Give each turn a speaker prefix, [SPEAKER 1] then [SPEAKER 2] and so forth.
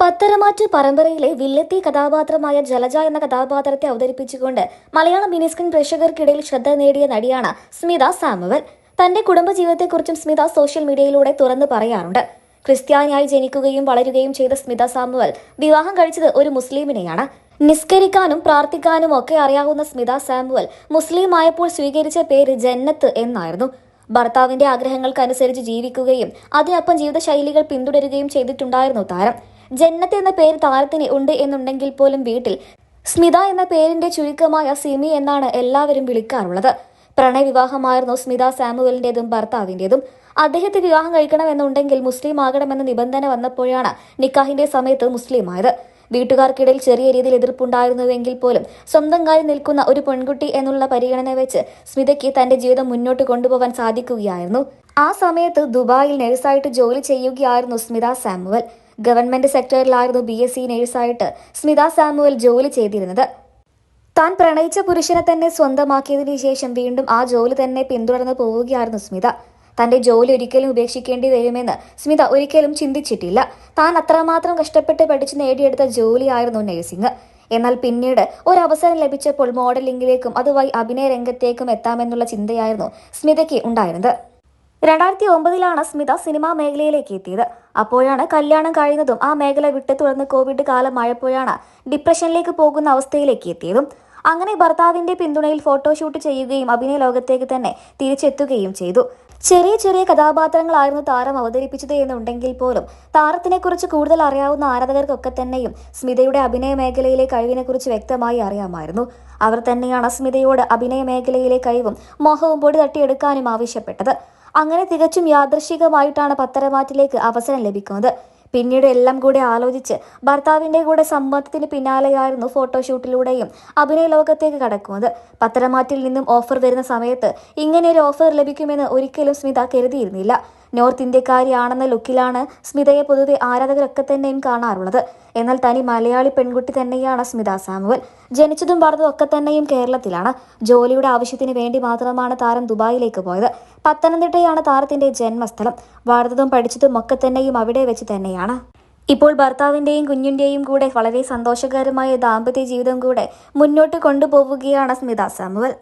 [SPEAKER 1] പത്തരമാറ്റ് പരമ്പരയിലെ വില്ലത്തി കഥാപാത്രമായ ജലജ എന്ന കഥാപാത്രത്തെ അവതരിപ്പിച്ചുകൊണ്ട് മലയാള മിനിസ്ക്രീൻ പ്രേക്ഷകർക്കിടയിൽ ശ്രദ്ധ നേടിയ നടിയാണ് സ്മിത സാമുവൽ. തന്റെ കുടുംബജീവിതത്തെക്കുറിച്ചും സ്മിത സോഷ്യൽ മീഡിയയിലൂടെ തുറന്നു പറയാറുണ്ട്. ക്രിസ്ത്യാനിയായി ജനിക്കുകയും വളരുകയും ചെയ്ത സ്മിത സാമുവൽ വിവാഹം കഴിച്ചത് ഒരു മുസ്ലിമിനെയാണ്. നിസ്കരിക്കാനും പ്രാർത്ഥിക്കാനും ഒക്കെ അറിയാവുന്ന സ്മിത സാമുവൽ മുസ്ലിം ആയപ്പോൾ സ്വീകരിച്ച പേര് ജന്നത്ത് എന്നായിരുന്നു. ഭർത്താവിന്റെ ആഗ്രഹങ്ങൾക്കനുസരിച്ച് ജീവിക്കുകയും അതിനൊപ്പം ജീവിതശൈലികൾ പിന്തുടരുകയും ചെയ്തിട്ടുണ്ടായിരുന്നു താരം. ജന്നത്ത് എന്ന പേര് താരത്തിന് ഉണ്ട് എന്നുണ്ടെങ്കിൽ പോലും വീട്ടിൽ സ്മിത എന്ന പേരിന്റെ ചുരുക്കമായ സിമി എന്നാണ് എല്ലാവരും വിളിക്കാറുള്ളത്. പ്രണയവിവാഹമായിരുന്നു സ്മിത സാമുവലിന്റേതും ഭർത്താവിന്റേതും. അദ്ദേഹത്തെ വിവാഹം കഴിക്കണമെന്നുണ്ടെങ്കിൽ മുസ്ലിം ആകണമെന്ന നിബന്ധന വന്നപ്പോഴാണ് നിക്കാഹിന്റെ സമയത്ത് മുസ്ലിമായത്. വീട്ടുകാർക്കിടയിൽ ചെറിയ രീതിയിൽ എതിർപ്പുണ്ടായിരുന്നുവെങ്കിൽ പോലും സ്വന്തം കാലിൽ നിൽക്കുന്ന ഒരു പെൺകുട്ടി എന്നുള്ള പരിഗണന വെച്ച് സ്മിതയ്ക്ക് തന്റെ ജീവിതം മുന്നോട്ട് കൊണ്ടുപോകാൻ സാധിക്കുകയായിരുന്നു. ആ സമയത്ത് ദുബായിൽ നഴ്സായിട്ട് ജോലി ചെയ്യുകയായിരുന്നു സ്മിത സാമുവൽ. ഗവൺമെന്റ് സെക്ടറിലായിരുന്നു ബി എസ് സി നഴ്സായിട്ട് സ്മിത സാമുവൽ ജോലി ചെയ്തിരുന്നത്. താൻ പ്രണയിച്ച പുരുഷനെ തന്നെ സ്വന്തമാക്കിയതിനു ശേഷം വീണ്ടും ആ ജോലി തന്നെ പിന്തുടർന്നു പോവുകയായിരുന്നു സ്മിത. തന്റെ ജോലി ഒരിക്കലും ഉപേക്ഷിക്കേണ്ടി വരുമെന്ന് സ്മിത ഒരിക്കലും ചിന്തിച്ചിട്ടില്ല. താൻ അത്രമാത്രം കഷ്ടപ്പെട്ട് പഠിച്ചു നേടിയെടുത്ത ജോലിയായിരുന്നു നഴ്സിംഗ്. എന്നാൽ പിന്നീട് ഒരു അവസരം ലഭിച്ചപ്പോൾ മോഡലിംഗിലേക്കും അതുവഴി അഭിനയ രംഗത്തേക്കും എത്താമെന്നുള്ള ചിന്തയായിരുന്നു സ്മിതയ്ക്ക് ഉണ്ടായിരുന്നത്. രണ്ടായിരത്തി ഒമ്പതിലാണ് സ്മിത സിനിമാ മേഖലയിലേക്ക് എത്തിയത്. അപ്പോഴാണ് കല്യാണം കഴിയുന്നതും ആ മേഖല വിട്ട് തുടർന്ന് കോവിഡ് കാലമായപ്പോഴാണ് ഡിപ്രഷനിലേക്ക് പോകുന്ന അവസ്ഥയിലേക്ക് എത്തിയതും. അങ്ങനെ ഭർത്താവിന്റെ പിന്തുണയിൽ ഫോട്ടോഷൂട്ട് ചെയ്യുകയും അഭിനയ ലോകത്തേക്ക് തന്നെ തിരിച്ചെത്തുകയും ചെയ്തു. ചെറിയ ചെറിയ കഥാപാത്രങ്ങളായിരുന്നു താരം അവതരിപ്പിച്ചത് എന്നുണ്ടെങ്കിൽ പോലും താരത്തിനെക്കുറിച്ച് കൂടുതൽ അറിയാവുന്ന ആരാധകർക്കൊക്കെ തന്നെയും സ്മിതയുടെ അഭിനയ മേഖലയിലെ കഴിവിനെക്കുറിച്ച് വ്യക്തമായി അറിയാമായിരുന്നു. അവർ തന്നെയാണ് സ്മിതയോട് അഭിനയ മേഖലയിലെ കഴിവും മോഹവും പൊടി തട്ടിയെടുക്കാനും ആവശ്യപ്പെട്ടത്. അങ്ങനെ തികച്ചും യാദൃശികമായിട്ടാണ് പത്തരമാറ്റിലേക്ക് അവസരം ലഭിക്കുന്നത്. പിന്നീട് എല്ലാം കൂടെ ആലോചിച്ച് ഭർത്താവിന്റെ കൂടെ സമ്മതത്തിന് പിന്നാലെയായിരുന്നു ഫോട്ടോഷൂട്ടിലൂടെയും അഭിനയ ലോകത്തേക്ക് കടക്കുന്നത്. പത്തരമാറ്റിൽ നിന്നും ഓഫർ വരുന്ന സമയത്ത് ഇങ്ങനെ ഒരു ഓഫർ ലഭിക്കുമെന്ന് ഒരിക്കലും സ്മിത കരുതിയിരുന്നില്ല. നോർത്ത് ഇന്ത്യക്കാരിയാണെന്ന ലുക്കിലാണ് സ്മിതയെ പൊതുവെ ആരാധകരൊക്കെ തന്നെയും കാണാറുള്ളത്. എന്നാൽ തനി മലയാളി പെൺകുട്ടി തന്നെയാണ് സ്മിത സാമുവൽ. ജനിച്ചതും വളർന്നതും ഒക്കെ തന്നെയും കേരളത്തിലാണ്. ജോലിയുടെ ആവശ്യത്തിന് വേണ്ടി മാത്രമാണ് താരം ദുബായിലേക്ക് പോയത്. പത്തനംതിട്ടയാണ് താരത്തിന്റെ ജന്മസ്ഥലം. വളർന്നതും പഠിച്ചതും ഒക്കെ തന്നെയും അവിടെ വെച്ച് തന്നെയാണ്. ഇപ്പോൾ ഭർത്താവിന്റെയും കുഞ്ഞിന്റെയും കൂടെ വളരെ സന്തോഷകരമായ ദാമ്പത്യ ജീവിതം കൂടെ മുന്നോട്ട് കൊണ്ടുപോവുകയാണ് സ്മിത സാമുവൽ.